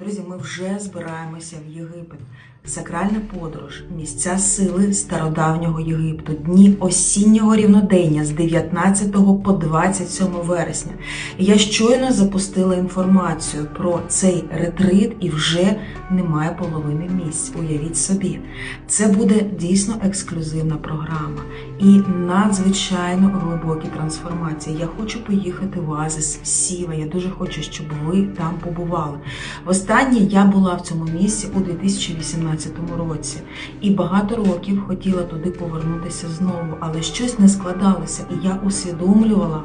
Друзі, ми вже збираємося в Єгипет. Сакральна подорож, місця сили стародавнього Єгипту, дні осіннього рівнодення з 19 по 27 вересня. Я щойно запустила інформацію про цей ретрит і вже немає половини місць. Уявіть собі, це буде дійсно ексклюзивна програма і надзвичайно глибокі трансформації. Я хочу поїхати в Оазис Сіва. Я дуже хочу, щоб ви там побували. Востаннє я була в цьому місці у 2018 році і багато років хотіла туди повернутися знову, але щось не складалося, і я усвідомлювала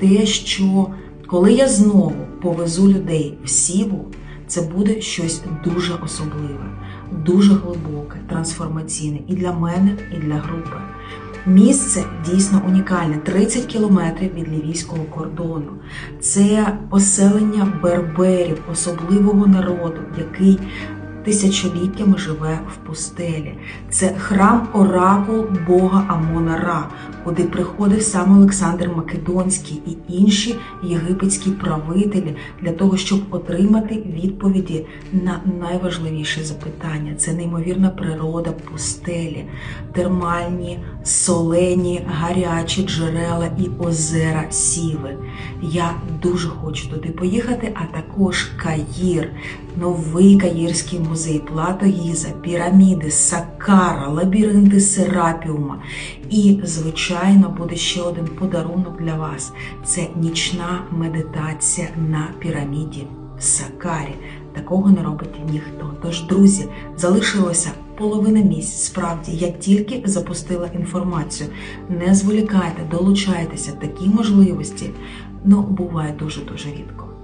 те, що коли я знову повезу людей в сіву, це буде щось дуже особливе, дуже глибоке, трансформаційне і для мене, і для групи. Місце дійсно унікальне 30 кілометрів від лівійського кордону. Це поселення берберів, особливого народу, який тисячоліттями живе в пустелі. Це храм оракул Бога Амона Ра, куди приходив сам Олександр Македонський і інші єгипетські правителі для того, щоб отримати відповіді на найважливіші запитання. Це неймовірна природа пустелі, термальні, солені, гарячі джерела і озера Сіви. Я дуже хочу туди поїхати, а також Каїр, новий Каїрський музей, Плато Гіза, піраміди, Сакара, лабіринти Серапіума. І, звичайно, буде ще один подарунок для вас: це нічна медитація на піраміді Сакарі. Такого не робить ніхто. Тож, друзі, залишилося половина місць. Справді, я тільки запустила інформацію. Не зволікайте, долучайтеся, такі можливості. Ну, буває дуже дуже рідко.